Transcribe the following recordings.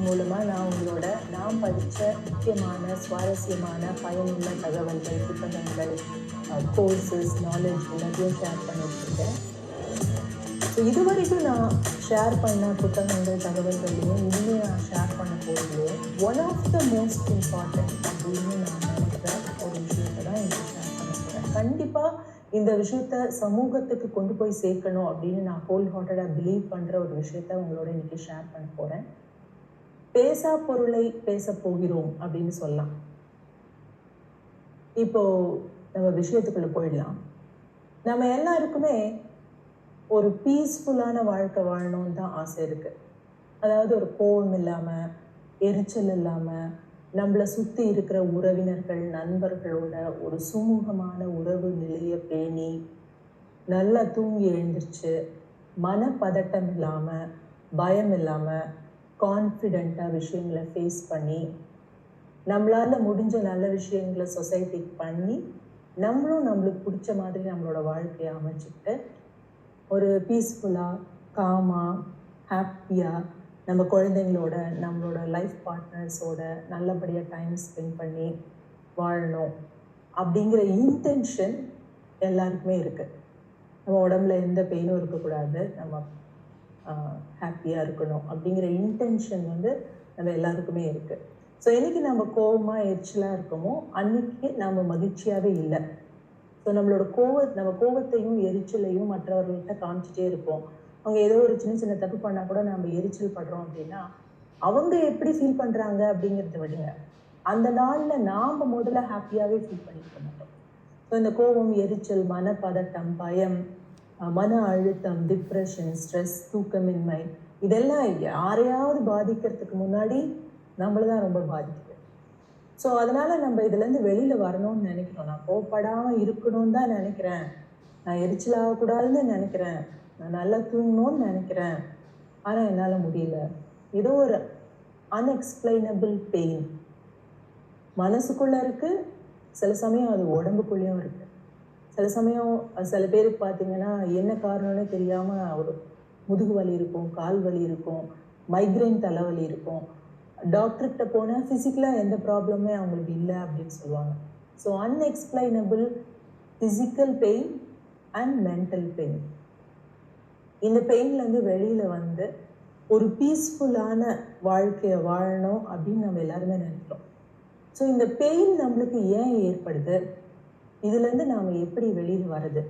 மூலமாக நான் உங்களோட நான் படித்த முக்கியமான சுவாரஸ்யமான பயனுள்ள தகவல்கள் புத்தகங்கள் கோர்சஸ் நாலேஜ் எல்லாத்தையும் ஷேர் பண்ணிட்டுருக்கேன். ஸோ இது வரைக்கும் நான் ஷேர் பண்ண புத்தகங்கள் தகவல்களையும் இனிமேல் நான் ஷேர் பண்ண போகிறது one of the most important அப்படின்னு நான் நினைக்கிற ஒரு விஷயத்தை தான் இங்கே ஷேர் பண்ண போகிறேன் கண்டிப்பாக இந்த விஷயத்த சமூகத்துக்கு கொண்டு போய் சேர்க்கணும் அப்படின்னு நான் ஹோல் ஹார்ட்டடாக பிலீவ் பண்ணுற ஒரு விஷயத்த உங்களோட இன்னைக்கு ஷேர் பண்ண போகிறேன் பேசா பொருளை பேச போகிறோம் அப்படின்னு சொல்லலாம். இப்போ நம்ம விஷயத்துக்குள்ள போயிடலாம். நம்ம எல்லாருக்குமே ஒரு பீஸ்ஃபுல்லான வாழ்க்கை வாழணும்னு தான் ஆசை இருக்கு. அதாவது ஒரு கோபம் இல்லாமல் எரிச்சல் இல்லாமல் நம்மளை சுற்றி இருக்கிற உறவினர்கள் நண்பர்களோட ஒரு சுமூகமான உறவு நிலையை பேணி நல்லா தூங்கி எழுந்திருச்சு மனப்பதட்டம் இல்லாமல் பயம் இல்லாமல் கான்ஃபிடெண்ட்டாக விஷயங்களை ஃபேஸ் பண்ணி நம்மளால் முடிஞ்ச நல்ல விஷயங்களை சொசைட்டிக்கு பண்ணி நம்மளும் நம்மளுக்கு பிடிச்ச மாதிரி நம்மளோட வாழ்க்கையை அமைச்சிக்கிட்டு ஒரு பீஸ்ஃபுல்லாக காமாக ஹாப்பியாக நம்ம குழந்தைங்களோட நம்மளோட லைஃப் பார்ட்னர்ஸோட நல்லபடியாக டைம் ஸ்பெண்ட் பண்ணி வாழணும். அப்படிங்கிற இன்டென்ஷன் எல்லாருக்குமே இருக்குது நம்ம உடம்புல எந்த பெயினும் இருக்கக்கூடாது. நம்ம ஹாப்பியாக இருக்கணும் அப்படிங்கிற இன்டென்ஷன் வந்து நம்ம எல்லாருக்குமே இருக்குது ஸோ என்னைக்கு நம்ம கோபமாக எரிச்சலாக இருக்கோமோ அன்னைக்கு நம்ம மகிழ்ச்சியாகவே இல்லை. ஸோ நம்மளோட கோவ நம்ம கோவத்தையும் எரிச்சலையும் மற்றவர்கள்ட்ட காமிச்சிட்டே இருப்போம். அவங்க ஏதோ ஒரு சின்ன சின்ன தப்பு பண்ணால் கூட நம்ம எரிச்சல் படுறோம் அப்படின்னா அவங்க எப்படி ஃபீல் பண்ணுறாங்க அப்படிங்கிறத விடுங்க. அந்த நாளில் நாம் முதல்ல ஹாப்பியாகவே ஃபீல் பண்ணிக்க மாட்டோம். ஸோ இந்த கோபம் எரிச்சல் மனப்பதட்டம் பயம் மன அழுத்தம் டிப்ரெஷன் ஸ்ட்ரெஸ் தூக்கமின்மை இதெல்லாம் யாரையாவது பாதிக்கிறதுக்கு முன்னாடி நம்மளை தான் ரொம்ப பாதிக்குது. ஸோ அதனால் நம்ம இதுலேருந்து வெளியில் வரணும்னு நினைக்கிறோம். நான் கோவப்படாமல் இருக்கணும்னு தான் நினைக்கிறேன். நான் எரிச்சலாகக்கூடாதுன்னு நினைக்கிறேன். நான் நல்லா தூங்கணும்னு நினைக்கிறேன். ஆனால் என்னால் முடியல. ஏதோ ஒரு அன்எக்ஸ்பிளைனபிள் பெயின் மனசுக்குள்ளே இருக்குது சில சமயம் அது உடம்புக்குள்ளேயும் இருக்குது சில சமயம் சில பேருக்கு பார்த்தீங்கன்னா என்ன காரணம்னு தெரியாமல் ஒரு முதுகு வலி இருக்கும் கால் வலி இருக்கும் மைக்ரைன் தலைவலி இருக்கும். டாக்டர்கிட்ட போனால் ஃபிசிக்கலாக எந்த ப்ராப்ளமே அவங்களுக்கு இல்லை அப்படின்னு சொல்லுவாங்க. So unexplainable physical pain and mental pain இந்த பெயின்லேருந்து வெளியில் வந்து ஒரு பீஸ்ஃபுல்லான வாழ்க்கையை வாழணும் அப்படின்னு நம்ம எல்லாருமே நினைக்கிறோம். ஸோ இந்த பெயின் நம்மளுக்கு ஏன் ஏற்படுது? இதுலேருந்து நாம் எப்படி வெளியில் வர்றது?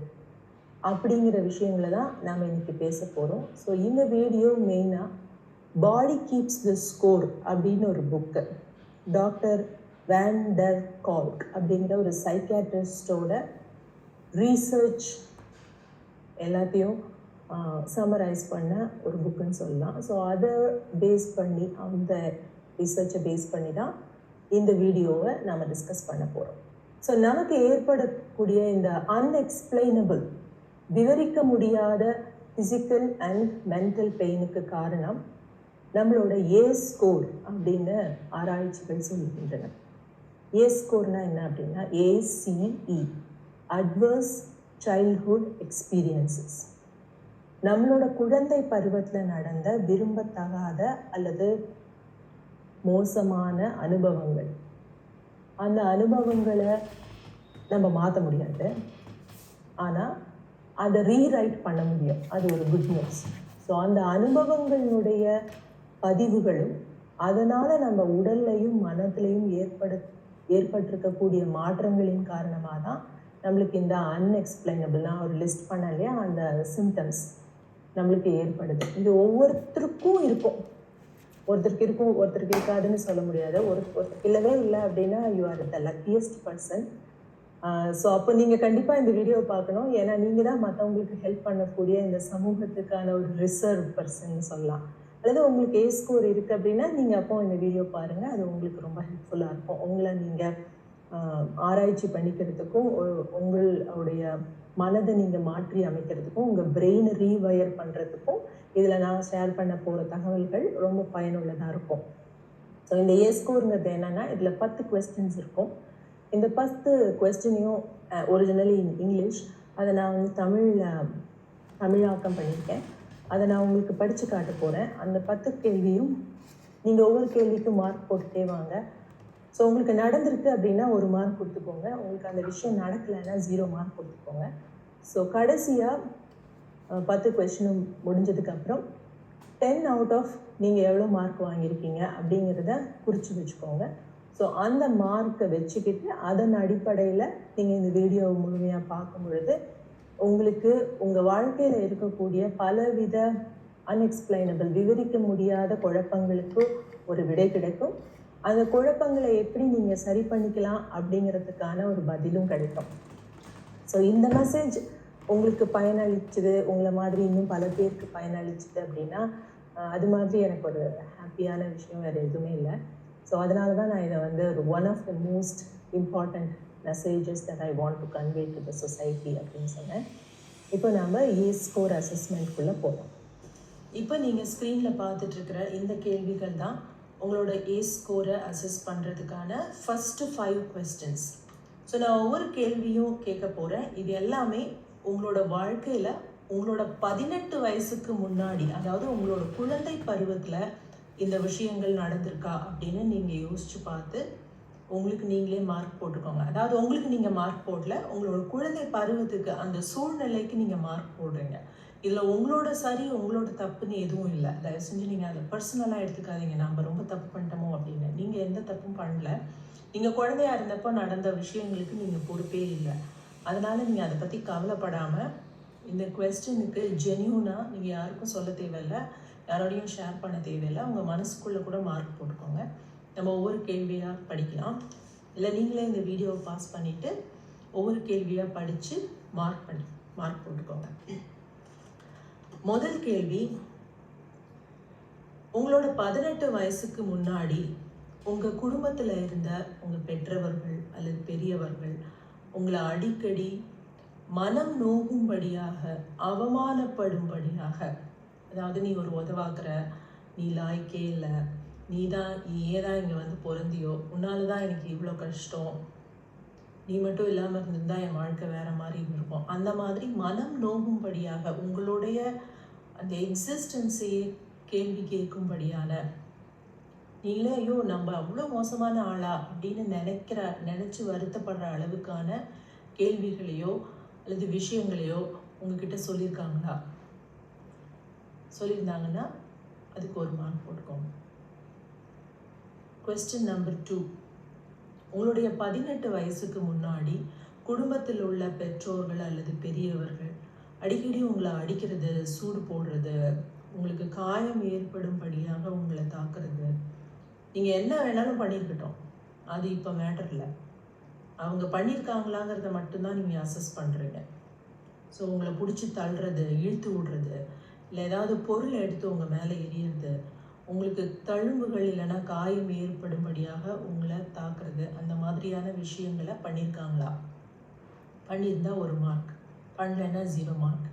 அப்படிங்கிற விஷயங்களை தான் நாம் இன்னைக்கு பேச போகிறோம் ஸோ இந்த வீடியோ மெயினாக பாடி கீப்ஸ் த ஸ்கோர் அப்படின்னு ஒரு book doctor van der Kolk அப்படிங்கிற ஒரு சைக்கியாட்ரிஸ்டோட ரீசர்ச் எல்லாத்தையும் சமரைஸ் பண்ண ஒரு புக்குன்னு சொல்லலாம். ஸோ அதை பேஸ் பண்ணி அந்த ரிசர்ச்சை பேஸ் பண்ணி தான் இந்த வீடியோவை நம்ம டிஸ்கஸ் பண்ண போகிறோம் ஸோ நமக்கு ஏற்படக்கூடிய இந்த அன்எக்ஸ்பிளைனபிள் விவரிக்க முடியாத ஃபிசிக்கல் அண்ட் மென்டல் பெயினுக்கு காரணம் நம்மளோட ஏ ஸ்கோர் அப்படின்னு ஆராய்ச்சிகள் சொல்லுகின்றன. ஏ ஸ்கோர்னா என்ன அப்படின்னா ஏசிஇ அட்வர்ஸ் சைல்ட்ஹுட் எக்ஸ்பீரியன்சஸ் நம்மளோட குழந்தை பருவத்தில் நடந்த விரும்பத்தகாத அல்லது மோசமான அனுபவங்கள். அந்த அனுபவங்களை நம்ம மாற்ற முடியாது. ஆனால் அதை ரீரைட் பண்ண முடியும். அது ஒரு குட் நியூஸ் ஸோ அந்த அனுபவங்களுடைய பதிவுகளும் அதனால் நம்ம உடல்லையும் மனத்திலையும் ஏற்பட ஏற்பட்டிருக்கக்கூடிய மாற்றங்களின் காரணமாக தான் நம்மளுக்கு இந்த அன்எக்ஸ்பிளைனபிள் நான் ஒரு லிஸ்ட் பண்ணலையா அந்த சிம்டம்ஸ் நம்மளுக்கு ஏற்படுது. இது ஒவ்வொருத்தருக்கும் இருக்கும். ஒருத்தருக்கு இருக்கும் ஒருத்தருக்கு இருக்காதுன்னு சொல்ல முடியாது. ஒரு ஒருத்தருக்கு இல்லவே இல்லை அப்படின்னா you are the luckiest person so அப்போ நீங்கள் கண்டிப்பாக இந்த வீடியோ பார்க்கணும். ஏன்னா நீங்கள் தான் மற்றவங்களுக்கு ஹெல்ப் பண்ணக்கூடிய இந்த சமூகத்துக்கான ஒரு ரிசர்வ் பர்சன் சொல்லலாம். அல்லது உங்களுக்கு ஏ ஸ்கோர் இருக்குது அப்படின்னா நீங்கள் அப்போ இந்த வீடியோ பாருங்கள் அது உங்களுக்கு ரொம்ப ஹெல்ப்ஃபுல்லாக இருக்கும். உங்களை நீங்கள் ஆராய்ச்சி பண்ணிக்கிறதுக்கும் உங்களுடைய மனதை நீங்கள் மாற்றி அமைக்கிறதுக்கும் உங்கள் பிரெயினை ரீவயர் பண்ணுறதுக்கும் இதில் நான் ஷேர் பண்ண போகிற தகவல்கள் ரொம்ப பயனுள்ளதாக இருக்கும். ஸோ இந்த ஏ ஸ்கோருங்கிறது என்னென்னா இதில் பத்து கொஸ்டின்ஸ் இருக்கும். இந்த பத்து கொஸ்டினையும் ஒரிஜினலி இன் இங்கிலீஷ் அதை நான் வந்து தமிழில் தமிழாக்கம் பண்ணியிருக்கேன். அதை நான் உங்களுக்கு படித்து காட்ட போகிறேன் அந்த பத்து கேள்வியும் நீங்கள் ஒவ்வொரு கேள்விக்கும் மார்க் போட்டுட்டே வாங்க. ஸோ உங்களுக்கு நடந்திருக்கு அப்படின்னா ஒரு மார்க் கொடுத்துக்கோங்க. உங்களுக்கு அந்த விஷயம் நடக்கலைன்னா ஜீரோ மார்க் கொடுத்துக்கோங்க. ஸோ கடைசியாக பத்து கொஷினும் முடிஞ்சதுக்கப்புறம் டென் அவுட் ஆஃப் நீங்கள் எவ்வளோ மார்க் வாங்கியிருக்கீங்க அப்படிங்கிறத குறித்து வச்சுக்கோங்க. ஸோ அந்த மார்க்கை வச்சுக்கிட்டு அதன் அடிப்படையில் நீங்கள் இந்த வீடியோவை முழுமையாக பார்க்கும் பொழுது உங்களுக்கு உங்கள் வாழ்க்கையில் இருக்கக்கூடிய பலவித அன்எக்ஸ்பிளைனபிள் விவரிக்க முடியாத குழப்பங்களுக்கு ஒரு விடை கிடைக்கும். அந்த குழப்பங்களை எப்படி நீங்கள் சரி பண்ணிக்கலாம் அப்படிங்கிறதுக்கான ஒரு பதிலும் கிடைக்கும். ஸோ இந்த மெசேஜ் உங்களுக்கு பயனளிச்சுது உங்களை மாதிரி இன்னும் பல பேருக்கு பயனளிச்சுது அப்படின்னா அது மாதிரி எனக்கு ஒரு ஹாப்பியான விஷயம் வேறு எதுவுமே இல்லை. ஸோ அதனால தான் நான் இதை வந்து ஒரு one of the most important messages that I want to convey to the society அப்படின்னு சொன்னேன். இப்போ நம்ம ஏ ஸ்கோர் அசஸ்மெண்ட்குள்ளே போகிறோம் இப்போ நீங்கள் ஸ்க்ரீனில் பார்த்துட்ருக்கிற இந்த கேள்விகள் தான் உங்களோட ஏ ஸ்கோரை அசஸ் பண்ணுறதுக்கான ஃபஸ்ட்டு ஃபைவ் கொஸ்டின்ஸ் ஸோ நான் ஒவ்வொரு கேள்வியும் கேட்க போகிறேன் இது எல்லாமே உங்களோட வாழ்க்கையில் உங்களோட பதினெட்டு வயசுக்கு முன்னாடி அதாவது உங்களோட குழந்தை பருவத்தில் இந்த விஷயங்கள் நடந்திருக்கா அப்படின்னு நீங்கள் யோசித்து பார்த்து உங்களுக்கு நீங்களே மார்க் போட்டுக்கோங்க. அதாவது உங்களுக்கு நீங்கள் மார்க் போடல உங்களோட குழந்தை பருவத்துக்கு அந்த சூழ்நிலைக்கு நீங்கள் மார்க் போடுறீங்க. இதில் உங்களோட சரி உங்களோட தப்புன்னு எதுவும் இல்லை. தயவு செஞ்சு நீங்கள் அதை பர்சனலாக எடுத்துக்காதீங்க. நம்ம ரொம்ப தப்பு பண்ணிட்டோமோ அப்படின்னு. நீங்கள் எந்த தப்பும் பண்ணல. நீங்கள் குழந்தையா இருந்தப்போ நடந்த விஷயங்களுக்கு நீங்கள் பொறுப்பே இல்லை. அதனால் நீங்கள் அதை பற்றி கவலைப்படாமல் இந்த கொஸ்டினுக்கு ஜென்யூனாக நீங்கள் யாருக்கும் சொல்ல தேவையில்லை. யாரோடையும் ஷேர் பண்ண தேவையில்லை. உங்கள் மனசுக்குள்ளே கூட மார்க் போட்டுக்கோங்க. நம்ம ஒவ்வொரு கேள்வியாக படிக்கலாம். இல்லை நீங்களே இந்த வீடியோவை பாஸ் பண்ணிவிட்டு ஒவ்வொரு கேள்வியாக படித்து மார்க் பண்ணி மார்க் போட்டுக்கோங்க. முதல் கேள்வி உங்களோட பதினெட்டு வயசுக்கு முன்னாடி உங்கள் குடும்பத்தில் இருந்த உங்கள் பெற்றவர்கள் அல்லது பெரியவர்கள் உங்களை அடிக்கடி மனம் நோகும்படியாக அவமானப்படும்படியாக அதாவது நீ ஒரு உதவாக்குற நீ லாய்க்கே இல்லை நீ தான் நீ ஏதான் இங்கே வந்து பொருந்தியோ உன்னால தான் எனக்கு இவ்வளோ கஷ்டம் நீ மட்டும் இல்லாமல் இருந்திருந்தா என் வாழ்க்கை வேற மாதிரி இருந்திருக்கும். அந்த மாதிரி மனம் நோகும்படியாக உங்களுடைய அந்த எக்ஸிஸ்டன்ஸையே கேள்வி கேட்கும்படியான நீங்களே ஐயோ நம்ம அவ்வளோ மோசமான ஆளா அப்படின்னு நினைக்கிற நினச்சி வருத்தப்படுற அளவுக்கான கேள்விகளையோ அல்லது விஷயங்களையோ உங்ககிட்ட சொல்லியிருக்காங்களா? சொல்லியிருந்தாங்கன்னா அதுக்கு ஒரு மார்க் போட்டுக்கோங்க. கொஸ்டின் நம்பர் டூ உங்களுடைய பதினெட்டு வயசுக்கு முன்னாடி குடும்பத்தில் உள்ள பெற்றோர்கள் அல்லது பெரியவர்கள் அடிக்கடி உங்களை அடிக்கிறது சூடு போடுறது உங்களுக்கு காயம் ஏற்படும்படியாக உங்களை தாக்குறது. நீங்கள் என்ன வேணாலும் பண்ணியிருக்கட்டும். அது இப்போ மேட்டர் இல்லை. அவங்க பண்ணியிருக்காங்களாங்கிறத மட்டும்தான் நீங்கள் அசஸ் பண்ணுறீங்க ஸோ உங்களை பிடிச்சி தள்ளுறது இழுத்து விடுறது இல்லை ஏதாவது பொருள் எடுத்து உங்கள் மேலே எரியறது உங்களுக்கு தழும்புகள் இல்லைன்னா காயம் ஏற்படும்படியாக உங்களை தாக்குறது. அந்த மாதிரியான விஷயங்களை பண்ணியிருக்காங்களா? பண்ணியிருந்தால் ஒரு மார்க் பண்ணலைன்னா ஜீரோ மார்க்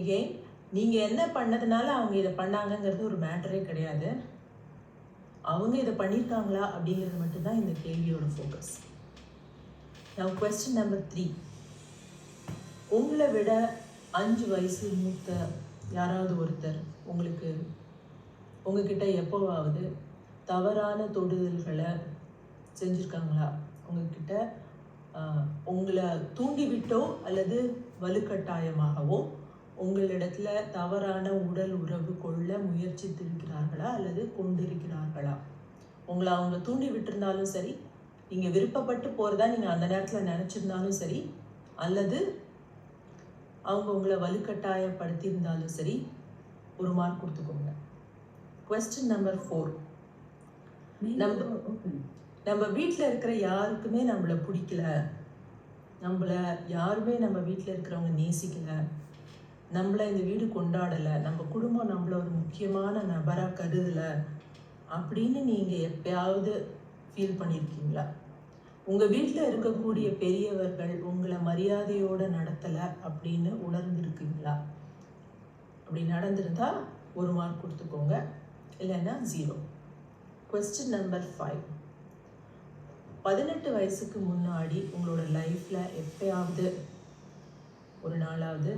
எகெயின் நீங்கள் என்ன பண்ணதுனால அவங்க இதை பண்ணாங்கங்கிறது ஒரு மேட்டரே கிடையாது. அவங்க இதை பண்ணியிருக்காங்களா அப்படிங்கிறது மட்டும்தான் இந்த கேள்வியோட ஃபோக்கஸ் நான் கொஸ்டின் நம்பர் த்ரீ உங்களை விட அஞ்சு வயசு மூத்த யாராவது ஒருத்தர் உங்களுக்கு உங்ககிட்ட எப்போவாவது தவறான தொடுதல்களை செஞ்சுருக்காங்களா? உங்ககிட்ட உங்களை தூண்டிவிட்டோ அல்லது வலுக்கட்டாயமாகவோ உங்களிடத்துல தவறான உடல் உறவு கொள்ள முயற்சித்திருக்கிறார்களா அல்லது கொண்டிருக்கிறார்களா? உங்களை அவங்க தூண்டி விட்டிருந்தாலும் சரி நீங்கள் விருப்பப்பட்டு போகிறதா நீங்கள் அந்த நேரத்தில் நினச்சிருந்தாலும் சரி அல்லது அவங்க உங்களை வலுக்கட்டாயப்படுத்தியிருந்தாலும் சரி ஒரு மார்க் கொடுத்துக்கோங்க. கொஸ்டின் நம்பர் ஃபோர் நம்ம நம்ம வீட்டில் இருக்கிற யாருக்குமே நம்மளை பிடிக்கல. நம்மளை யாருமே நம்ம வீட்டில் இருக்கிறவங்க நேசிக்கல. நம்மளை இந்த வீடு கொண்டாடலை. நம்ம குடும்பம் நம்மள ஒரு முக்கியமான நபராக கருதலை. அப்படின்னு நீங்கள் எப்பயாவது ஃபீல் பண்ணியிருக்கீங்களா உங்கள் வீட்டில் இருக்கக்கூடிய பெரியவர்கள் உங்களை மரியாதையோடு நடத்தலை அப்படின்னு உணர்ந்திருக்கீங்களா? அப்படி நடந்திருந்தா ஒரு மார்க் கொடுத்துக்கோங்க. இல்லைன்னா ஜீரோ கொஸ்டின் நம்பர் ஃபைவ் பதினெட்டு வயசுக்கு முன்னாடி உங்களோட லைஃப்பில் எப்பயாவது ஒரு நாளாவது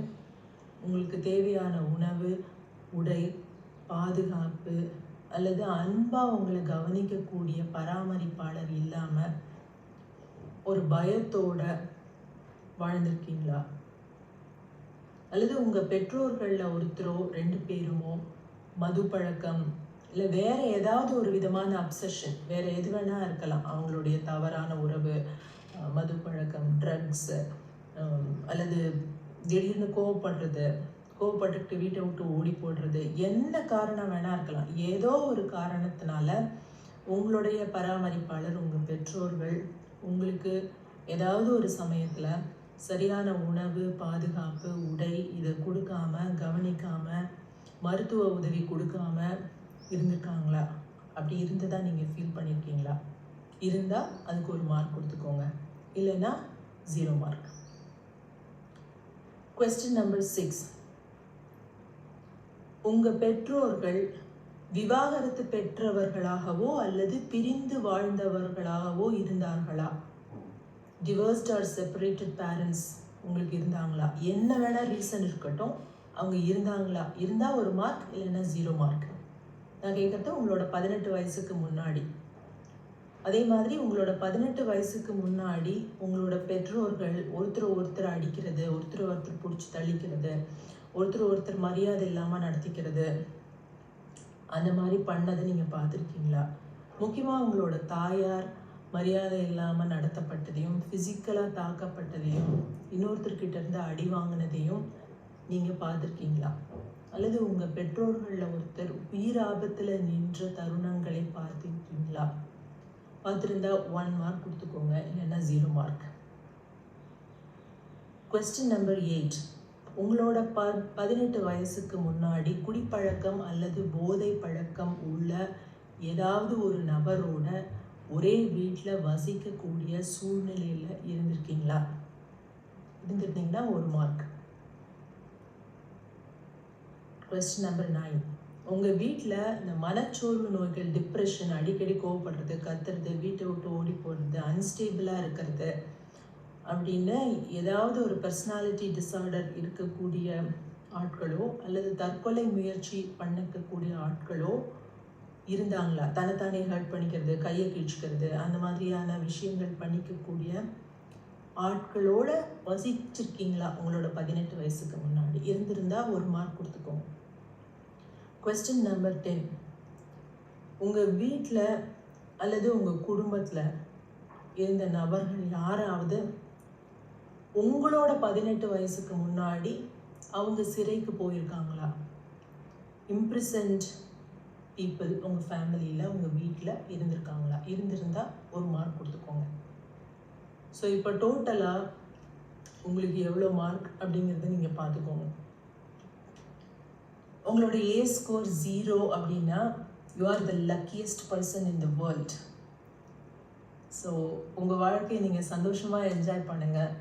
உங்களுக்கு தேவையான உணவு உடை பாதுகாப்பு அல்லது அன்பாக உங்களை கவனிக்கக்கூடிய பராமரிப்பாளர் இல்லாமல் ஒரு பயத்தோட வாழ்ந்திருக்கீங்களா? அல்லது உங்கள் பெற்றோர்களில் ஒருத்தரோ ரெண்டு பேருமோ மது பழக்கம் இல்லை வேற ஏதாவது ஒரு விதமான அப்சஷன் வேற எது வேணா இருக்கலாம். அவங்களுடைய தவறான உறவு மது பழக்கம் ட்ரக்ஸ் அல்லது திடீர்னு கோவப்படுறது கோவப்பட்டுக்கிட்டு வீட்டை விட்டு ஓடி போடுறது என்ன காரணம் வேணா இருக்கலாம். ஏதோ ஒரு காரணத்தினால உங்களுடைய பராமரிப்பாளர் உங்கள் பெற்றோர்கள் உங்களுக்கு ஏதாவது ஒரு சமயத்தில் சரியான உணவு பாதுகாப்பு உடை இதை கொடுக்காம கவனிக்காம மருத்துவ உதவி கொடுக்காம இருந்திருக்காங்களா? அப்படி இருந்ததா நீங்கள் ஃபீல் பண்ணியிருக்கீங்களா இருந்தால் அதுக்கு ஒரு மார்க் கொடுத்துக்கோங்க. இல்லைன்னா zero mark question number six உங்கள் பெற்றோர்கள் விவாகரத்து பெற்றவர்களாகவோ அல்லது பிரிந்து வாழ்ந்தவர்களாகவோ இருந்தார்களா? டிவர்ஸ்ட் ஆர் செப்பரேட்டட் பேரண்ட்ஸ் உங்களுக்கு இருந்தாங்களா? என்ன வேணால் ரீசன் இருக்கட்டும். அவங்க இருந்தாங்களா? இருந்தால் ஒரு மார்க் இல்லைன்னா ஜீரோ மார்க் நான் கேட்குறது உங்களோட பதினெட்டு வயசுக்கு முன்னாடி. அதே மாதிரி உங்களோட பதினெட்டு வயசுக்கு முன்னாடி உங்களோட பெற்றோர்கள் ஒருத்தர் ஒருத்தர் அடிக்கிறது ஒருத்தர் ஒருத்தர் பிடிச்சி தள்ளிக்கிறது ஒருத்தர் ஒருத்தர் மரியாதை இல்லாமல் நடத்திக்கிறது அந்த மாதிரி பண்ணதை நீங்கள் பார்த்துருக்கீங்களா? முக்கியமாக உங்களோட தாயார் மரியாதை இல்லாமல் நடத்தப்பட்டதையும் ஃபிசிக்கலாக தாக்கப்பட்டதையும் இன்னொருத்தர்கிட்ட இருந்து அடி வாங்கினதையும் நீங்கள் பார்த்துருக்கீங்களா? அல்லது உங்கள் பெற்றோர்களில் ஒருத்தர் உயிர் ஆபத்தில் நின்ற தருணங்களை பார்த்துருக்கீங்களா? பார்த்துருந்தா ஒன் மார்க் கொடுத்துக்கோங்க இல்லைன்னா zero mark question number eight உங்களோட ப பதினெட்டு வயசுக்கு முன்னாடி குடிப்பழக்கம் அல்லது போதை பழக்கம் உள்ள ஏதாவது ஒரு நபரோட ஒரே வீட்டில் வசிக்கக்கூடிய சூழ்நிலையில் இருந்திருக்கீங்களா? இருந்திருந்தீங்கன்னா ஒரு மார்க் கொஸ்டின் நம்பர் நைன் உங்கள் வீட்டில் இந்த மனச்சோர்வு நோய்கள் டிப்ரெஷன் அடிக்கடி கோவப்படுறது கத்துறது வீட்டை விட்டு ஓடி போடுறது அன்ஸ்டேபிளாக இருக்கிறது அப்படின்னு ஏதாவது ஒரு பர்சனாலிட்டி டிசார்டர் இருக்கக்கூடிய ஆட்களோ அல்லது தற்கொலை முயற்சி பண்ணிக்கக்கூடிய ஆட்களோ இருந்தாங்களா? தன்னைத்தானே ஹர்ட் பண்ணிக்கிறது கையை கிழிச்சிக்கிறது அந்த மாதிரியான விஷயங்கள் பண்ணிக்கக்கூடிய ஆட்களோட வசிச்சிருக்கீங்களா? உங்களோட பதினெட்டு வயசுக்கு முன்னாடி. இருந்திருந்தால் ஒரு மார்க் கொடுத்துக்கோங்க. கொஸ்டின் நம்பர் டென் உங்கள் வீட்டில் அல்லது உங்கள் குடும்பத்தில் இருந்த நபர்கள் யாராவது உங்களோட பதினெட்டு வயசுக்கு முன்னாடி அவங்க சிறைக்கு போயிருக்காங்களா? இம்ப்ரிசன்ட் பீப்புள் உங்கள் ஃபேமிலியில் உங்கள் வீட்டில் இருந்திருக்காங்களா? இருந்திருந்தால் ஒரு மார்க் கொடுத்துக்கோங்க. ஸோ இப்போ டோட்டலாக உங்களுக்கு எவ்வளோ மார்க் அப்படிங்கிறத நீங்கள் பார்த்துக்கோங்க. உங்களோட ஏ ஸ்கோர் ஜீரோ அப்படின்னா you are the luckiest person in the world so உங்கள் வாழ்க்கையை நீங்கள் சந்தோஷமாக என்ஜாய் பண்ணுங்கள்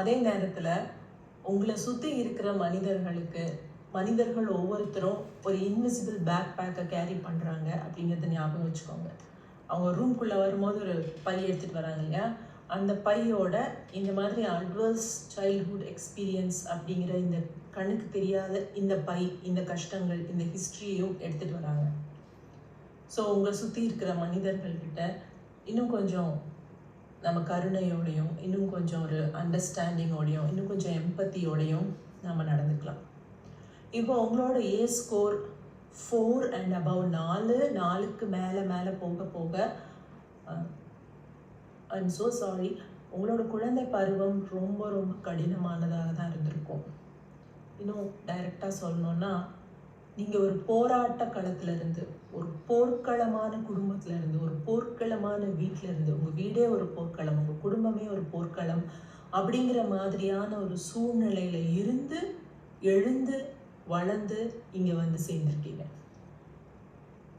அதே நேரத்தில் உங்களை சுற்றி இருக்கிற மனிதர்களுக்கு மனிதர்கள் ஒவ்வொருத்தரும் ஒரு இன்விசிபிள் பேக் பேக்கை கேரி பண்ணுறாங்க அப்படிங்கிறத ஞாபகம் வச்சுக்கோங்க. அவங்க ரூம்குள்ளே வரும்போது ஒரு பை எடுத்துகிட்டு வராங்க இல்லையா? அந்த பையோட இந்த மாதிரி அட்வர்ஸ் சைல்ட்ஹுட் எக்ஸ்பீரியன்ஸ் அப்படிங்கிற இந்த கண்ணுக்கு தெரியாத இந்த பை இந்த கஷ்டங்கள் இந்த ஹிஸ்ட்ரியையும் எடுத்துகிட்டு வராங்க. ஸோ உங்களை சுற்றி இருக்கிற மனிதர்கள்கிட்ட இன்னும் கொஞ்சம் நம்ம கருணையோடையும் இன்னும் கொஞ்சம் ஒரு அண்டர்ஸ்டாண்டிங்கோடையும் இன்னும் கொஞ்சம் எம்பத்தியோடையும் நம்ம நடந்துக்கலாம். இப்போ உங்களோட A score four and above நாலு நாலுக்கு மேலே மேலே போக போக ஐம் ஸோ சாரி உங்களோட குழந்தை பருவம் ரொம்ப ரொம்ப கடினமானதாக தான் இருந்திருக்கும். இன்னும் டைரெக்டாக சொல்லணும்னா நீங்கள் ஒரு போராட்ட களத்துல இருந்து ஒரு போர்க்களமான குடும்பத்திலேருந்து ஒரு போர்க்களமான வீட்டில் இருந்து உங்கள் வீடே ஒரு போர்க்களம் உங்கள் குடும்பமே ஒரு போர்க்களம் அப்படிங்கிற மாதிரியான ஒரு சூழ்நிலையில் இருந்து எழுந்து வளர்ந்து இங்கே வந்து சேர்ந்துருக்கீங்க.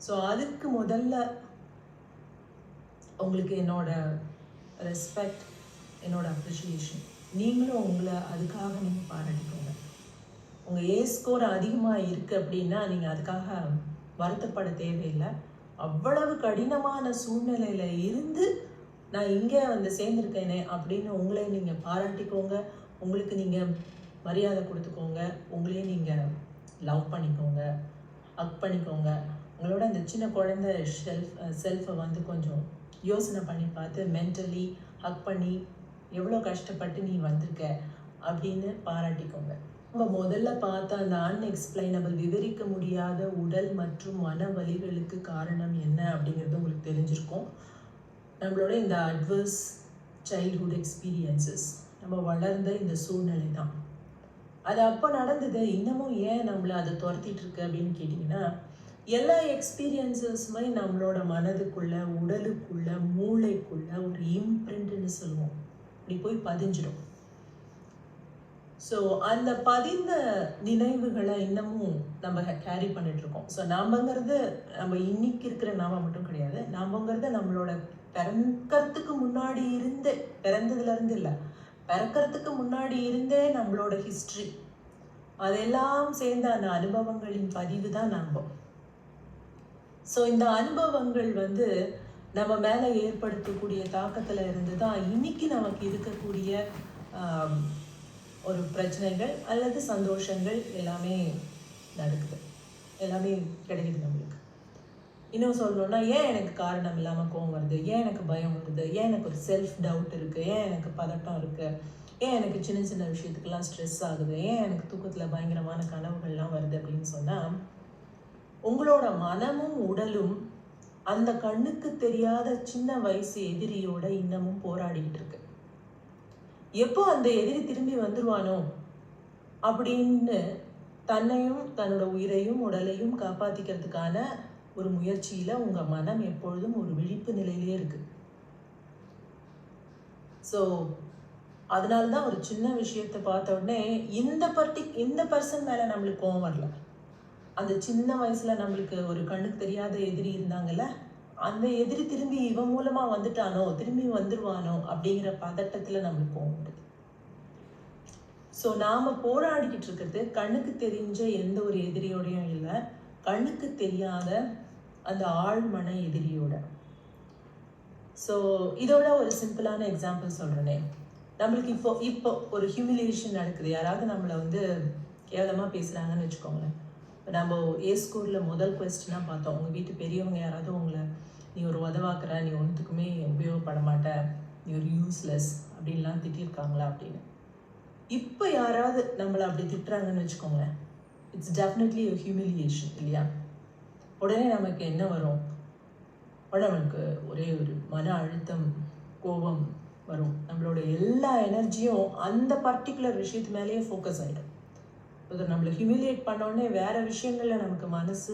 ஸோ அதுக்கு முதல்ல உங்களுக்கு என்னோட ரெஸ்பெக்ட் என்னோட அப்ரிஷியேஷன் நீங்களும் உங்களை அதுக்காக நீங்கள் பாராட்டிக்கோங்க. உங்கள் ஏ ஸ்கோர் அதிகமாக இருக்குது அப்படின்னா நீங்கள் அதுக்காக வருத்தப்பட தேவையில்லை. அவ்வளவு கடினமான சூழ்நிலையில் இருந்து நான் இங்கே வந்து சேர்ந்துருக்கேனே அப்படின்னு உங்களை நீங்கள் பாராட்டிக்கோங்க. உங்களுக்கு நீங்கள் மரியாதை கொடுத்துக்கோங்க. உங்களையே நீங்கள் லவ் பண்ணிக்கோங்க. அக் பண்ணிக்கோங்க. உங்களோட அந்த சின்ன குழந்தை ஷெல்ஃப் செல்ஃபை வந்து கொஞ்சம் யோசனை பண்ணி பார்த்து மென்டலி ஹக் பண்ணி எவ்வளோ கஷ்டப்பட்டு நீ வந்திருக்க? அப்படின்னு பாராட்டிக்கோங்க. நம்ம முதல்ல பார்த்த அந்த அன்எக்ஸ்பிளைனபிள் விவரிக்க முடியாத உடல் மற்றும் மன வலிகளுக்கு காரணம் என்ன அப்படிங்கிறது உங்களுக்கு தெரிஞ்சிருக்கும். நம்மளோட இந்த அட்வர்ஸ் சைல்ட்ஹுட் எக்ஸ்பீரியன்சஸ் நம்ம வளர்ந்த இந்த சூழ்நிலை தான். அது அப்போ நடந்தது இன்னமும் ஏன் நம்மளை அதை துரத்திட்டு இருக்கு அப்படின்னு கேட்டிங்கன்னா எல்லா எக்ஸ்பீரியன்சஸுமே நம்மளோட மனதுக்குள்ள உடலுக்குள்ள மூளைக்குள்ள ஒரு இம்ப்ரிண்ட்னு சொல்லுவோம். இப்படி போய் பதிஞ்சிடும். ஸோ அந்த பதிந்த நினைவுகளை இன்னமும் நம்ம கேரி பண்ணிட்டு இருக்கோம் ஸோ நாமங்கிறது நம்ம இன்னைக்கு இருக்கிற நாம மட்டும் கிடையாது. நாமங்கிறது நம்மளோட பிறக்கிறதுக்கு முன்னாடி இருந்தே பிறந்ததுல இருந்து இல்லை. பிறக்கிறதுக்கு முன்னாடி இருந்தே நம்மளோட ஹிஸ்ட்ரி அதெல்லாம் சேர்ந்த அந்த அனுபவங்களின் பதிவு தான் நாம. ஸோ இந்த அனுபவங்கள் வந்து நம்ம மேலே ஏற்படுத்தக்கூடிய தாக்கத்தில் இருந்து தான் இன்னைக்கு நமக்கு இருக்கக்கூடிய ஒரு பிரச்சனைகள் அல்லது சந்தோஷங்கள் எல்லாமே நடக்குது. எல்லாமே கிடைக்குது நம்மளுக்கு. இன்னும் சொல்லணும்னா ஏன் எனக்கு காரணம் இல்லாமல் கோவம் வருது? ஏன் எனக்கு பயம் வருது? ஏன் எனக்கு ஒரு செல்ஃப் டவுட் இருக்குது ஏன் எனக்கு பதட்டம் இருக்குது ஏன் எனக்கு சின்ன சின்ன விஷயத்துக்கெல்லாம் ஸ்ட்ரெஸ் ஆகுது? ஏன் எனக்கு தூக்கத்தில் பயங்கரமான கனவுகள்லாம் வருது அப்படின்னு சொன்னால் உங்களோட மனமும் உடலும் அந்த கண்ணுக்கு தெரியாத சின்ன வயசு எதிரியோட இன்னமும் போராடிக்கிட்டு இருக்கு. எப்போ அந்த எதிரி திரும்பி வந்துருவானோ அப்படின்னு தன்னையும் தன்னோட உயிரையும் உடலையும் காப்பாத்திக்கிறதுக்கான ஒரு முயற்சியில உங்க மனம் எப்பொழுதும் ஒரு விழிப்பு நிலையிலே இருக்கு. ஸோ அதனால தான் ஒரு சின்ன விஷயத்தை பார்த்த உடனே இந்த பர்டி இந்த பர்சன் மேலே நம்மளுக்கு கோவம் வரல. அந்த சின்ன வயசுல நம்மளுக்கு ஒரு கண்ணுக்கு தெரியாத எதிரி இருந்தாங்கல்ல அந்த எதிரி திரும்பி இவன் மூலமா வந்துட்டானோ திரும்பி வந்துருவானோ அப்படிங்கிற பதட்டத்துல நம்மளுக்கு போக முடியுது ஸோ நாம போராடிக்கிட்டு இருக்கிறது கண்ணுக்கு தெரிஞ்ச எந்த ஒரு எதிரியோடையும் இல்லை கண்ணுக்கு தெரியாத அந்த ஆழ்மன எதிரியோட. ஸோ இதோட ஒரு சிம்பிளான எக்ஸாம்பிள் சொல்றேனே. நம்மளுக்கு இப்போ இப்போ ஒரு ஹியூமிலியேஷன் நடக்குது. யாராவது நம்மளை வந்து கேவலமாக பேசுகிறாங்கன்னு வச்சுக்கோங்களேன். இப்போ நம்ம ஏ ஸ்கூலில் முதல் கொஸ்டினாக பார்த்தோம். உங்கள் வீட்டு பெரியவங்க யாராவது உங்களை நீ ஒரு உதவாக்குற நீ ஒன்றுத்துக்குமே உபயோகப்பட மாட்ட நீ ஒரு யூஸ்லெஸ் அப்படின்லாம் திட்டிருக்காங்களா அப்படின்னு. இப்போ யாராவது நம்மளை அப்படி திட்டுறாங்கன்னு வச்சுக்கோங்களேன். இட்ஸ் டெஃபினெட்லி ஒரு ஹியூமிலியேஷன் இல்லையா? உடனே நமக்கு என்ன வரும்? உடனே நமக்கு ஒரே ஒரு மன அழுத்தம் கோபம் வரும். நம்மளோட எல்லா எனர்ஜியும் அந்த பர்டிகுலர் விஷயத்து மேலேயே ஃபோக்கஸ் ஆகிடும் இப்போ நம்மளை ஹியூமிலியேட் பண்ணோடனே வேறு விஷயங்களில் நமக்கு மனசு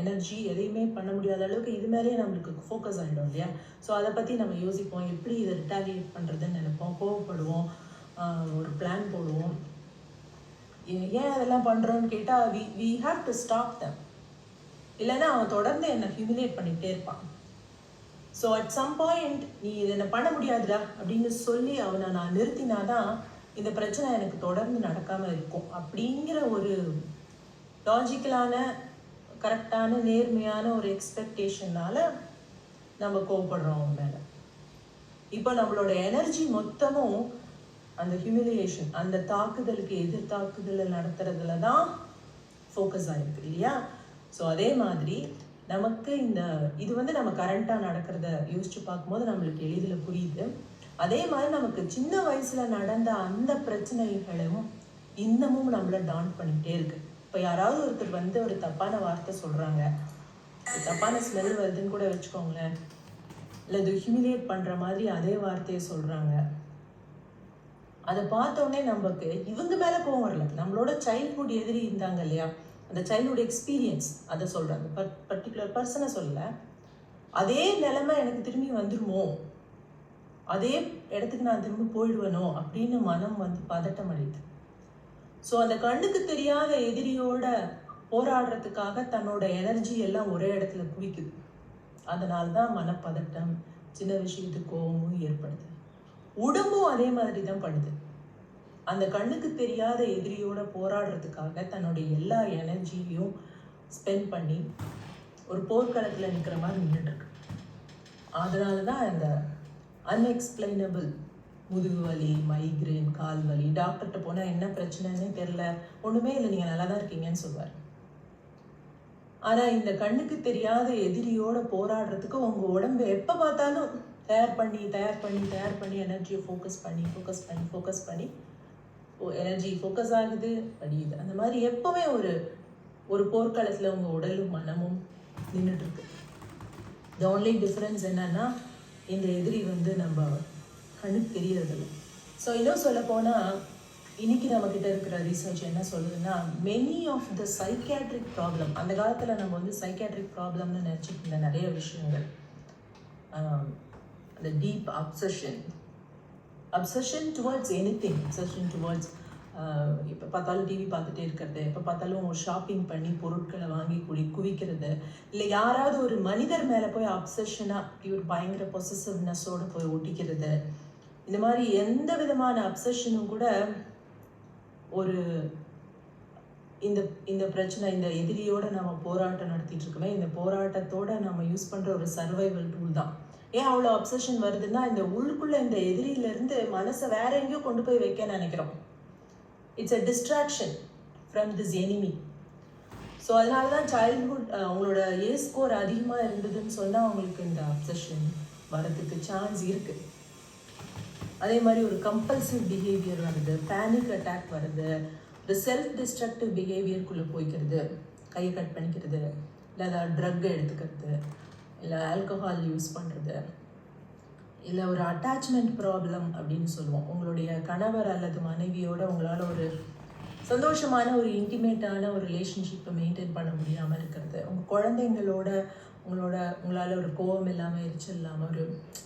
எனர்ஜி எதையுமே பண்ண முடியாத அளவுக்கு இது மேலேயே நம்மளுக்கு ஃபோக்கஸ் ஆகிடும் இல்லையா? ஸோ அதை பற்றி நம்ம யோசிப்போம். எப்படி இதை ரிட்டாலியேட் பண்ணுறதுன்னு நினைப்போம். கோவப்படுவோம். ஒரு பிளான் போடுவோம். ஏன் அதெல்லாம் பண்ணுறோன்னு கேட்டால் we we have to stop them இல்லைன்னா அவன் தொடர்ந்து என்னை ஹியூமிலேட் பண்ணிகிட்டே இருப்பான். ஸோ அட் சம் பாயிண்ட் நீ இதை என்ன பண்ண முடியாதுடா? அப்படின்னு சொல்லி அவனை நான் நிறுத்தினாதான் இந்த பிரச்சனை எனக்கு தொடர்ந்து நடக்காமல் இருக்கும். அப்படிங்கிற ஒரு லாஜிக்கலான கரெக்டான நேர்மையான ஒரு எக்ஸ்பெக்டேஷனால நம்ம கோவப்படுறோம் மேலே. இப்போ நம்மளோட எனர்ஜி மொத்தமும் அந்த ஹியூமிலியேஷன் அந்த தாக்குதலுக்கு எதிர் தாக்குதலை நடத்துறதுல தான் ஃபோக்கஸ் ஆகிருக்கு இல்லையா? ஸோ அதே மாதிரி நமக்கு இந்த இது வந்து நம்ம கரண்ட்டாக நடக்கிறத யோசிச்சு பார்க்கும்போது நம்மளுக்கு எளிதில் புரியுது. அதே மாதிரி நமக்கு சின்ன வயசுல நடந்த அந்த பிரச்சனைகளும் இன்னமும் நம்மளை டான் பண்ணிகிட்டே இருக்கு. இப்போ யாராவது ஒருத்தர் வந்து ஒரு தப்பான வார்த்தை சொல்றாங்க. தப்பான ஸ்மெல் வருதுன்னு கூட வச்சுக்கோங்களேன். இல்லை இது ஹியூமிலேட் பண்ணுற மாதிரி அதே வார்த்தையை சொல்கிறாங்க அதை பார்த்தோன்னே நமக்கு இவங்க மேலே கோவம் வரல. நம்மளோட சைல்ட்ஹுட் எதிரி இருந்தாங்க இல்லையா? அந்த சைல்ட்ஹுட் எக்ஸ்பீரியன்ஸ் அதை சொல்கிறாங்க பட் பர்டிகுலர் பர்சனை சொல்லல. அதே நிலைமை எனக்கு திரும்பி வந்துருமோ? அதே இடத்துக்கு நான் திரும்ப போயிடுவேனோ அப்படின்னு மனம் வந்து பதட்டம் அடையுது ஸோ அந்த கண்ணுக்கு தெரியாத எதிரியோட போராடுறதுக்காக தன்னோட எனர்ஜி எல்லாம் ஒரே இடத்துல குவிக்குது. அதனால தான் மனப்பதட்டம் சின்ன விஷயத்துக்கு கோபமும் ஏற்படுது. உடம்பும் அதே மாதிரி தான் பண்ணுது அந்த கண்ணுக்கு தெரியாத எதிரியோட போராடுறதுக்காக தன்னுடைய எல்லா எனர்ஜியையும் ஸ்பெண்ட் பண்ணி ஒரு போர்க்களத்தில் நிற்கிற மாதிரி நின்றுட்டுருக்கு அதனால தான் அந்த அன்எக்ஸ்பிளைனபிள் முதுகு வலி மைக்ரேன் கால் வலி டாக்டர்கிட்ட போனால் என்ன பிரச்சனைன்னே தெரில ஒன்றுமே இல்லை நீங்கள் நல்லா தான் இருக்கீங்கன்னு சொல்லுவார் ஆனால் இந்த கண்ணுக்கு தெரியாத எதிரியோட போராடுறதுக்கு உங்கள் உடம்பு எப்போ பார்த்தாலும் தயார் பண்ணி தயார் பண்ணி தயார் பண்ணி எனர்ஜியை ஃபோக்கஸ் பண்ணி ஃபோக்கஸ் பண்ணி ஃபோக்கஸ் பண்ணி எனர்ஜி ஃபோக்கஸ் ஆகுது படியுது அந்த மாதிரி எப்போவுமே ஒரு ஒரு போர்க்காலத்தில் உங்கள் உடலும் மனமும் நின்றுட்டுருக்கு த ஒன்லி டிஃப்ரென்ஸ் என்னன்னா இந்த எதிரி வந்து நம்ம கண்ணுக்கு தெரியறதில்ல. ஸோ இன்னும் சொல்ல போனால் இன்னைக்கு நம்மக்கிட்ட இருக்கிற ரிசர்ச் என்ன சொல்லுதுன்னா many of the psychiatric problem அந்த காலத்தில் நம்ம வந்து சைக்காட்ரிக் ப்ராப்ளம்னு நினச்சிட்டு இருந்த நிறைய விஷயங்கள். அந்த deep obsession obsession towards anything obsession towards எப்போ பார்த்தாலும் டிவி பார்த்துட்டே இருக்கிறது. எப்போ பார்த்தாலும் ஷாப்பிங் பண்ணி பொருட்களை வாங்கி குடி குவிக்கிறது. இல்லை யாராவது ஒரு மனிதர் மேலே போய் அப்சஷனாக இப்படி ஒரு பயங்கர பொசசிவ்னஸோடு போய் ஒட்டிக்கிறது. இந்த மாதிரி எந்த விதமான அப்சஷனும் கூட ஒரு இந்த இந்த பிரச்சனை இந்த எதிரியோட நம்ம போராட்டம் நடத்திட்டு இருக்கோமே இந்த போராட்டத்தோட நம்ம யூஸ் பண்ணுற ஒரு சர்வைவல் டூல் தான். ஏன் அவ்வளோ அப்சஷன் வருதுன்னா இந்த உள்ளுக்குள்ள இந்த எதிரியிலேருந்து மனசை வேற எங்கேயோ கொண்டு போய் வைக்க நினைக்கிறோம். It's a distraction from this enemy so அதனால தான் சைல்ட்ஹுட் அவங்களோட ஏ ஸ்கோர் அதிகமாக இருந்ததுன்னு சொன்னால் அவங்களுக்கு இந்த அப்சஷன் வரதுக்கு சான்ஸ் இருக்குது அதே மாதிரி ஒரு கம்பல்சிவ் பிஹேவியர் வருது பேனிக் அட்டாக் வருது ஒரு செல்ஃப் டிஸ்ட்ரக்டிவ் பிஹேவியர்க்குள்ளே போய்க்கிறது கையை கட் பண்ணிக்கிறது இல்லை ட்ரக் எடுத்துக்கிறது இல்லை ஆல்கஹால் யூஸ் பண்ணுறது இல்லை ஒரு அட்டாச்மெண்ட் ப்ராப்ளம் அப்படின்னு சொல்லுவோம். உங்களுடைய கணவர் அல்லது மனைவியோட உங்களால் ஒரு சந்தோஷமான ஒரு இன்டிமேட்டான ஒரு ரிலேஷன்ஷிப்பை மெயின்டைன் பண்ண முடியாமல் இருக்கிறது. உங்கள் குழந்தைங்களோட உங்களோட உங்களால் ஒரு கோவம் இல்லாமல் எரிச்சல் இல்லாமல் ஒரு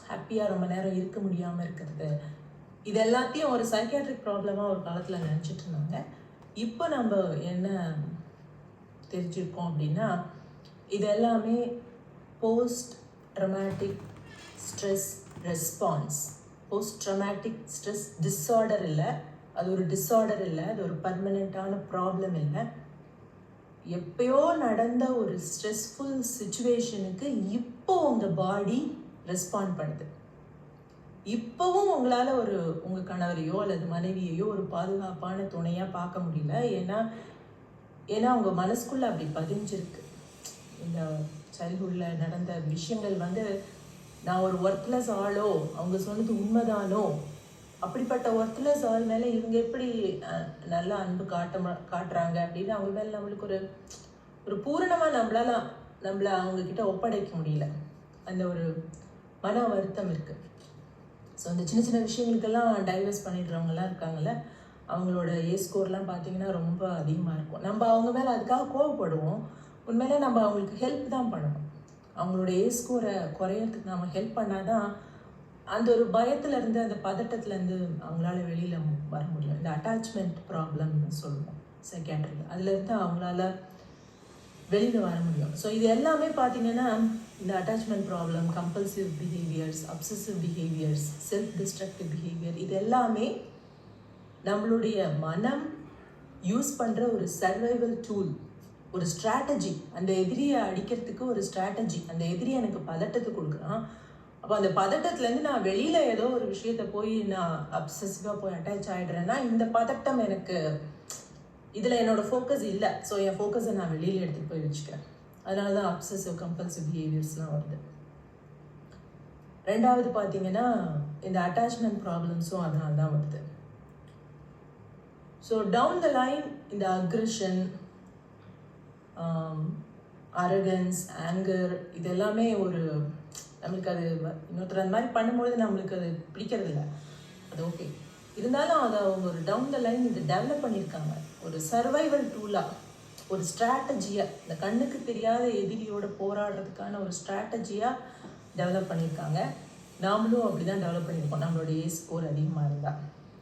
ஹாப்பியாக ரொம்ப நேரம் இருக்க முடியாமல் இருக்கிறது. இது எல்லாத்தையும் ஒரு சைக்காட்ரிக் ப்ராப்ளமாக ஒரு காலத்தில் நினச்சிட்டு இருந்தாங்க. இப்போ நம்ம என்ன தெரிஞ்சிருக்கோம் அப்படின்னா இது எல்லாமே post traumatic stress response post traumatic stress disorder இல்லை அது ஒரு டிஸார்டர் இல்லை அது ஒரு பர்மனெண்ட்டான ப்ராப்ளம் இல்லை. எப்பயோ நடந்த ஒரு ஸ்ட்ரெஸ்ஃபுல் சுச்சுவேஷனுக்கு இப்போ உங்கள் பாடி ரெஸ்பாண்ட் பண்ணுது. இப்போவும் உங்களால் ஒரு உங்கள் கணவரையோ அல்லது மனைவியையோ ஒரு பாதுகாப்பான துணையாக பார்க்க முடியல. ஏன்னா ஏன்னா உங்கள் மனசுக்குள்ளே அப்படி பதிஞ்சிருக்கு. இந்த சைல்ட்ஹுட்டில் நடந்த விஷயங்கள் வந்து நான் ஒரு ஒர்க்லெஸ் ஆளோ? அவங்க சொன்னது உண்மைதானோ? அப்படிப்பட்ட ஒர்க்லெஸ் ஆள் மேலே இவங்க எப்படி நல்லா அன்பு காட்ட காட்டுறாங்க அப்படின்னு அவங்க மேலே நம்மளுக்கு ஒரு ஒரு பூரணமாக நம்மளால நம்மளை அவங்கக்கிட்ட ஒப்படைக்க முடியல. அந்த ஒரு மன வருத்தம் இருக்குது ஸோ அந்த சின்ன சின்ன விஷயங்களுக்கெல்லாம் டைவர்ஸ் பண்ணிடுறவங்கலாம் இருக்காங்கல்ல அவங்களோட ஏ ஸ்கோர்லாம் பார்த்தீங்கன்னா ரொம்ப அதிகமாக இருக்கும். நம்ம அவங்க மேலே அதுக்காக கோவப்படுவோம். உண்மையிலே நம்ம அவங்களுக்கு ஹெல்ப் தான் பண்ணணும். அவங்களோட ஏ ஸ்கோரை குறையறதுக்கு நம்ம ஹெல்ப் பண்ணாதான் அந்த ஒரு பயத்துலேருந்து அந்த பதட்டத்துலேருந்து அவங்களால வெளியில் வர முடியும் இந்த அட்டாச்மெண்ட் ப்ராப்ளம்னு சொல்லுவோம் செகண்டரி அதுலேருந்து அவங்களால வெளியில் வர முடியும். ஸோ இது எல்லாமே பார்த்தீங்கன்னா இந்த attachment problem compulsive behaviours obsessive behaviours self destructive behaviour இது எல்லாமே நம்மளுடைய மனம் யூஸ் பண்ணுற ஒரு சர்வைவல் டூல் ஒரு ஸ்ட்ராட்டஜி அந்த எதிரியை அடிக்கிறதுக்கு ஒரு ஸ்ட்ராட்டஜி அந்த எதிரி எனக்கு பதட்டத்தை கொடுக்குறான். அப்போ அந்த பதட்டத்துலேருந்து நான் வெளியில் ஏதோ ஒரு விஷயத்த போய் நான் அப்சசிவாக போய் அட்டாச் ஆகிடுறேன்னா இந்த பதட்டம் எனக்கு இதில் என்னோடய ஃபோக்கஸ் இல்லை. ஸோ என் ஃபோக்கஸை நான் வெளியில் எடுத்துகிட்டு போய் வச்சுக்கிறேன். அதனால தான் அப்சசிவ் கம்பல்சிவ் பிஹேவியர்ஸ்லாம் வருது. ரெண்டாவது பார்த்தீங்கன்னா இந்த அட்டாச்மெண்ட் ப்ராப்ளம்ஸும் அதனால தான் வருது. ஸோ டவுன் த லைன் இந்த அக்ரிஷன் அரகன்ஸ் ஆங்கர் இது எல்லாமே ஒரு நம்மளுக்கு அது இன்னொருத்தர் அந்த மாதிரி பண்ணும்பொழுது நம்மளுக்கு அது பிடிக்கிறதில்ல. அது ஓகே இருந்தாலும் அதை அவங்க ஒரு டவுன் த லைன் இது டெவலப் பண்ணியிருக்காங்க. ஒரு சர்வைவல் டூலாக ஒரு ஸ்ட்ராட்டஜியாக இந்த கண்ணுக்கு தெரியாத எதிரியோட போராடுறதுக்கான ஒரு ஸ்ட்ராட்டஜியாக டெவலப் பண்ணியிருக்காங்க. நாமளும் அப்படி தான் டெவலப் பண்ணியிருக்கோம். நம்மளோட ஏ ஸ்கோர் அதிகமாக இருந்தால்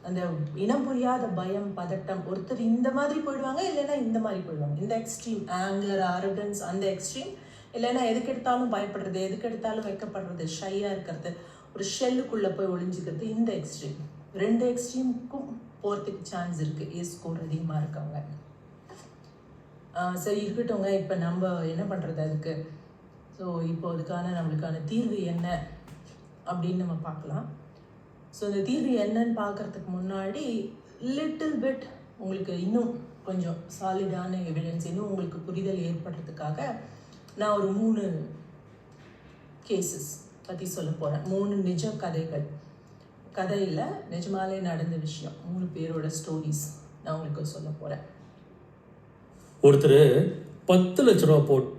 அந்த இனம் புரியாத பயம் பதட்டம் ஒருத்தர் இந்த மாதிரி போயிடுவாங்க இல்லைன்னா இந்த மாதிரி போயிடுவாங்க. இந்த எக்ஸ்ட்ரீம் ஆங்கர் அரகன்ஸ் அந்த எக்ஸ்ட்ரீம் இல்லைன்னா எதுக்கு எடுத்தாலும் பயப்படுறது எதுக்கு எடுத்தாலும் வைக்கப்படுறது ஷையாக இருக்கிறது ஒரு ஷெல்லுக்குள்ளே போய் ஒளிஞ்சிக்கிறது இந்த எக்ஸ்ட்ரீம் ரெண்டு எக்ஸ்ட்ரீமுக்கும் போகிறதுக்கு சான்ஸ் இருக்குது ஏ ஸ்கோர் அதிகமாக இருக்கவங்க. சரி இருக்கட்டும்ங்க. இப்போ நம்ம என்ன பண்ணுறது அதுக்கு? ஸோ இப்போ அதுக்கான நம்மளுக்கான தீர்வு என்ன? அப்படின்னு நம்ம பார்க்கலாம். ஸோ இந்த தீர்வு என்னன்னு பார்க்கறதுக்கு முன்னாடி லிட்டில் பிட் உங்களுக்கு இன்னும் கொஞ்சம் சாலிடான எவிடன்ஸ் இன்னும் உங்களுக்கு புரிதல் ஏற்படுறதுக்காக நான் ஒரு மூணு கேசஸ் பற்றி சொல்ல போகிறேன் மூணு நிஜ கதைகள். கதையில் நிஜமாலே நடந்த விஷயம். மூணு பேரோட ஸ்டோரிஸ் நான் உங்களுக்கு சொல்ல போகிறேன் ஒருத்தர் பத்து லட்ச ரூபா போட்